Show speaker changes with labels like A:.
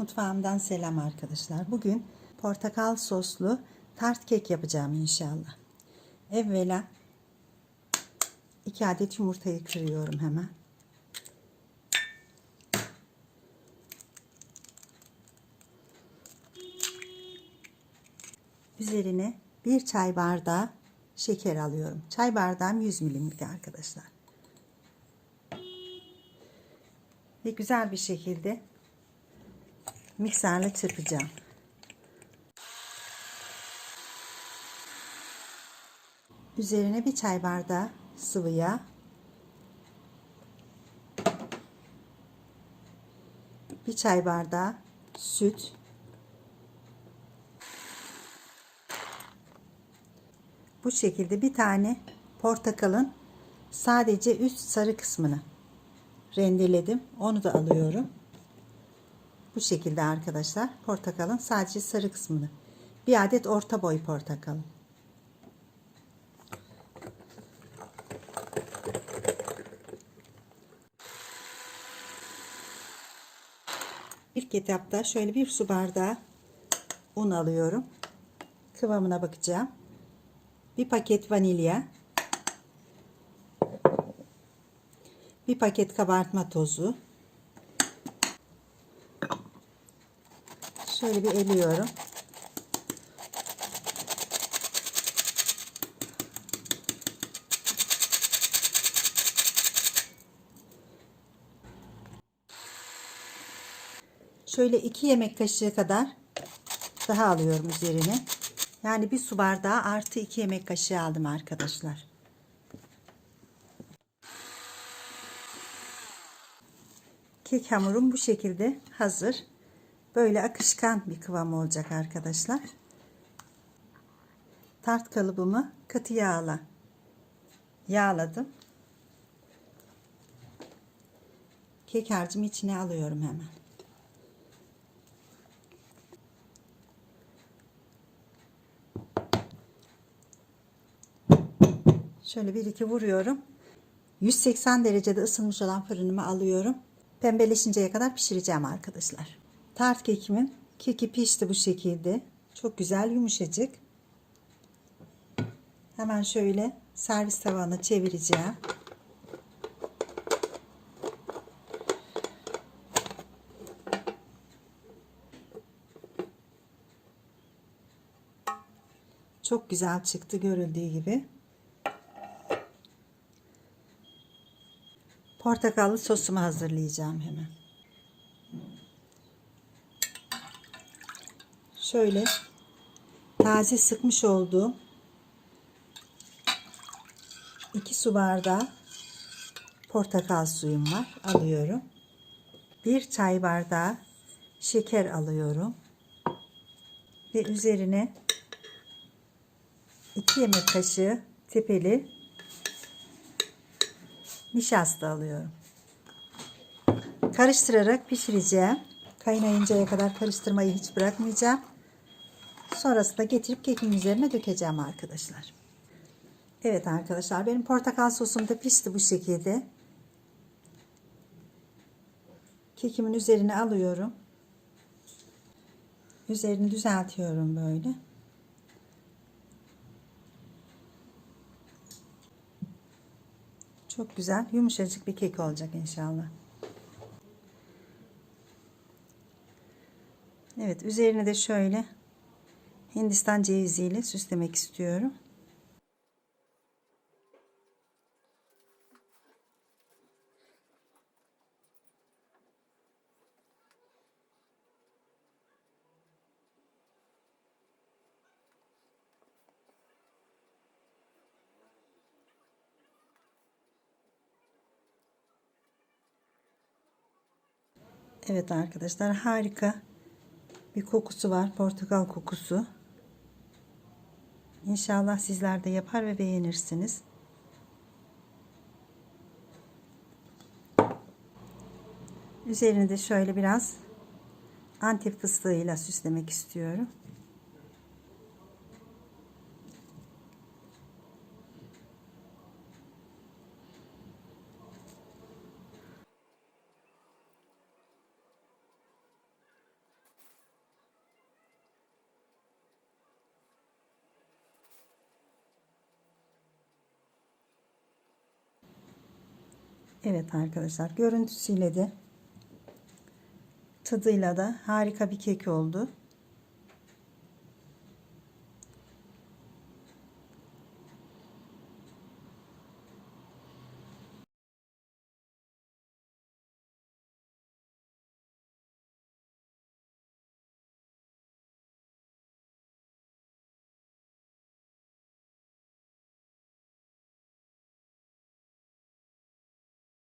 A: Mutfağımdan selam arkadaşlar. Bugün portakal soslu tart kek yapacağım inşallah. Evvela 2 adet yumurtayı kırıyorum hemen. Üzerine bir çay bardağı şeker alıyorum. Çay bardağım 100 milimlik arkadaşlar. Ve güzel bir şekilde mikserle çırpacağım. Üzerine bir çay bardağı sıvı yağ. Bir çay bardağı süt. Bu şekilde bir tane portakalın sadece üst sarı kısmını rendeledim. Onu da alıyorum. Bu şekilde arkadaşlar portakalın sadece sarı kısmını. Bir adet orta boy portakal. İlk etapta şöyle bir su bardağı un alıyorum. Kıvamına bakacağım. Bir paket vanilya. Bir paket kabartma tozu. Şöyle bir eliyorum. Şöyle iki yemek kaşığı kadar daha alıyorum üzerine. Yani bir su bardağı artı iki yemek kaşığı aldım arkadaşlar. Kek hamurum bu şekilde hazır. Böyle akışkan bir kıvam olacak arkadaşlar. Tart kalıbımı katı yağla yağladım. Kek harcımı içine alıyorum hemen. Şöyle bir iki vuruyorum. 180 derecede ısınmış olan fırınımı alıyorum. Pembeleşinceye kadar pişireceğim arkadaşlar. Tart kekimin keki pişti bu şekilde. Çok güzel yumuşacık. Hemen şöyle servis tabağına çevireceğim. Çok güzel çıktı görüldüğü gibi. Portakallı sosumu hazırlayacağım hemen. Şöyle taze sıkmış olduğum 2 su bardağı portakal suyum var. Alıyorum. 1 çay bardağı şeker alıyorum. Ve üzerine 2 yemek kaşığı tepeli nişasta alıyorum. Karıştırarak pişireceğim. Kaynayıncaya kadar karıştırmayı hiç bırakmayacağım. Sonrasında getirip kekin üzerine dökeceğim arkadaşlar. Evet arkadaşlar benim portakal sosum da pişti bu şekilde. Kekimin üzerine alıyorum. Üzerini düzeltiyorum böyle. Çok güzel yumuşacık bir kek olacak inşallah. Evet üzerine de şöyle Hindistan ceviziyle süslemek istiyorum. Evet arkadaşlar harika bir kokusu var. Portakal kokusu. İnşallah sizler de yapar ve beğenirsiniz. Üzerini de şöyle biraz antep fıstığıyla süslemek istiyorum. Evet arkadaşlar görüntüsüyle de tadıyla da harika bir kek oldu.